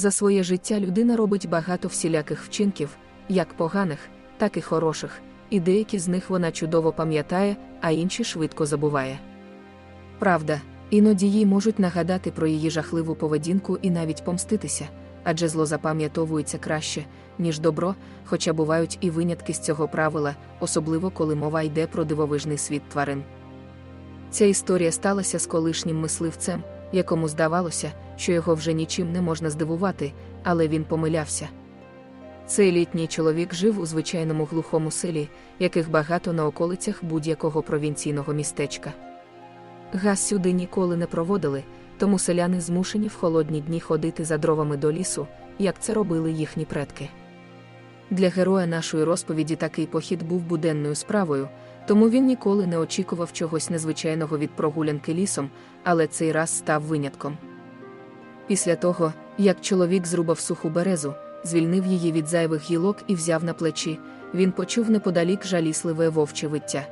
За своє життя людина робить багато всіляких вчинків, як поганих, так і хороших, і деякі з них вона чудово пам'ятає, а інші швидко забуває. Правда, іноді їй можуть нагадати про її жахливу поведінку і навіть помститися, адже зло запам'ятовується краще, ніж добро, хоча бувають і винятки з цього правила, особливо коли мова йде про дивовижний світ тварин. Ця історія сталася з колишнім мисливцем, якому здавалося, що його вже нічим не можна здивувати, але він помилявся. Цей літній чоловік жив у звичайному глухому селі, яких багато на околицях будь-якого провінційного містечка. Газ сюди ніколи не проводили, тому селяни змушені в холодні дні ходити за дровами до лісу, як це робили їхні предки. Для героя нашої розповіді такий похід був буденною справою, тому він ніколи не очікував чогось незвичайного від прогулянки лісом, але цей раз став винятком. Після того, як чоловік зрубав суху березу, звільнив її від зайвих гілок і взяв на плечі, він почув неподалік жалісливе вовче виття.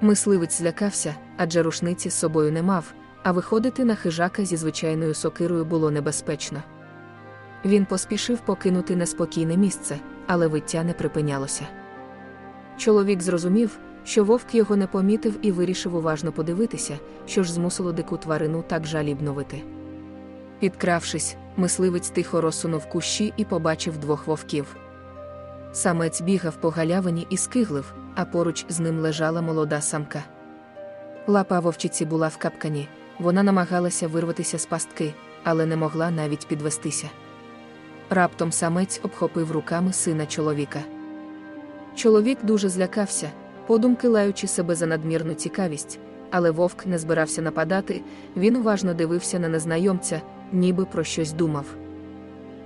Мисливець злякався, адже рушниці з собою не мав, а виходити на хижака зі звичайною сокирою було небезпечно. Він поспішив покинути неспокійне місце, але виття не припинялося. Чоловік зрозумів, що вовк його не помітив і вирішив уважно подивитися, що ж змусило дику тварину так жалібно вити. Підкравшись, мисливець тихо розсунув кущі і побачив двох вовків. Самець бігав по галявині і скиглив, а поруч з ним лежала молода самка. Лапа вовчиці була в капкані, вона намагалася вирватися з пастки, але не могла навіть підвестися. Раптом самець обхопив руками сина чоловіка. Чоловік дуже злякався, подумки лаючи себе за надмірну цікавість, але вовк не збирався нападати, він уважно дивився на незнайомця, ніби про щось думав.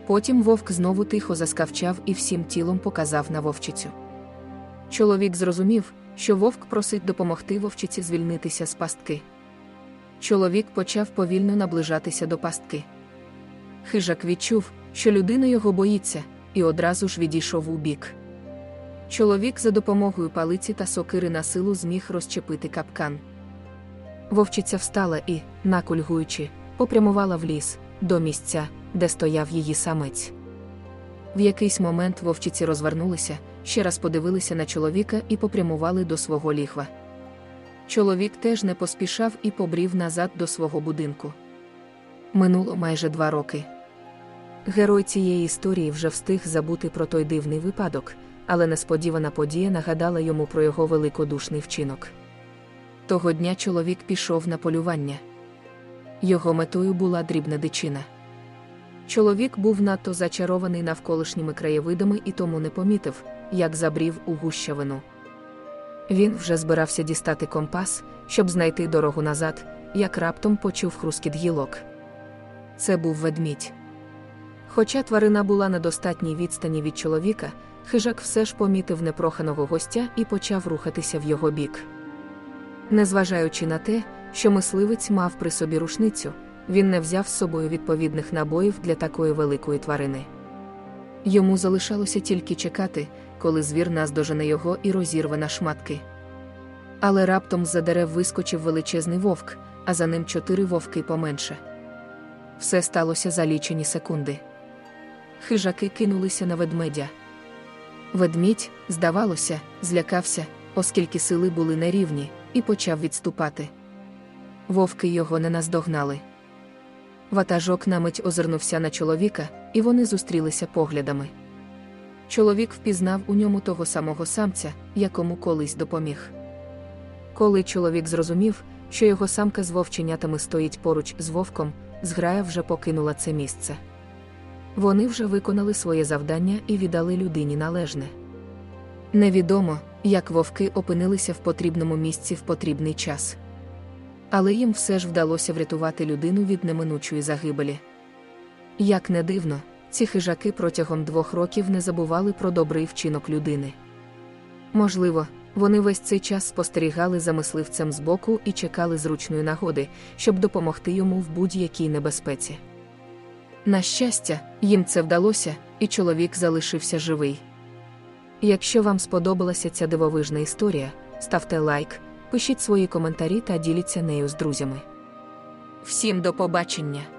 Потім вовк знову тихо заскавчав і всім тілом показав на вовчицю. Чоловік зрозумів, що вовк просить допомогти вовчиці звільнитися з пастки. Чоловік почав повільно наближатися до пастки. Хижак відчув, що людина його боїться, і одразу ж відійшов у бік. Чоловік за допомогою палиці та сокири на силу зміг розчепити капкан. Вовчиця встала і, накульгуючи, попрямувала в ліс, до місця, де стояв її самець. В якийсь момент вовчиці розвернулися, ще раз подивилися на чоловіка і попрямували до свого ліхва. Чоловік теж не поспішав і побрів назад до свого будинку. Минуло майже два роки. Герой цієї історії вже встиг забути про той дивний випадок, але несподівана подія нагадала йому про його великодушний вчинок. Того дня чоловік пішов на полювання. Його метою була дрібна дичина. Чоловік був надто зачарований навколишніми краєвидами і тому не помітив, як забрів у гущавину. Він вже збирався дістати компас, щоб знайти дорогу назад, як раптом почув хрускіт гілок. Це був ведмідь. Хоча тварина була на достатній відстані від чоловіка, хижак все ж помітив непроханого гостя і почав рухатися в його бік. Незважаючи на те, що мисливець мав при собі рушницю, він не взяв з собою відповідних набоїв для такої великої тварини. Йому залишалося тільки чекати, коли звір наздожене його і розірве на шматки. Але раптом за дерев вискочив величезний вовк, а за ним чотири вовки поменше. Все сталося за лічені секунди. Хижаки кинулися на ведмедя. Ведмідь, здавалося, злякався, оскільки сили були нерівні, і почав відступати. Вовки його не наздогнали. Ватажок на мить озирнувся на чоловіка, і вони зустрілися поглядами. Чоловік впізнав у ньому того самого самця, якому колись допоміг. Коли чоловік зрозумів, що його самка з вовченятами стоїть поруч з вовком, зграя вже покинула це місце. Вони вже виконали своє завдання і віддали людині належне. Невідомо, як вовки опинилися в потрібному місці в потрібний час. Але їм все ж вдалося врятувати людину від неминучої загибелі. Як не дивно, ці хижаки протягом двох років не забували про добрий вчинок людини. Можливо, вони весь цей час спостерігали за мисливцем збоку і чекали зручної нагоди, щоб допомогти йому в будь-якій небезпеці. На щастя, їм це вдалося, і чоловік залишився живий. Якщо вам сподобалася ця дивовижна історія, ставте лайк, пишіть свої коментарі та діліться нею з друзями. Всім до побачення!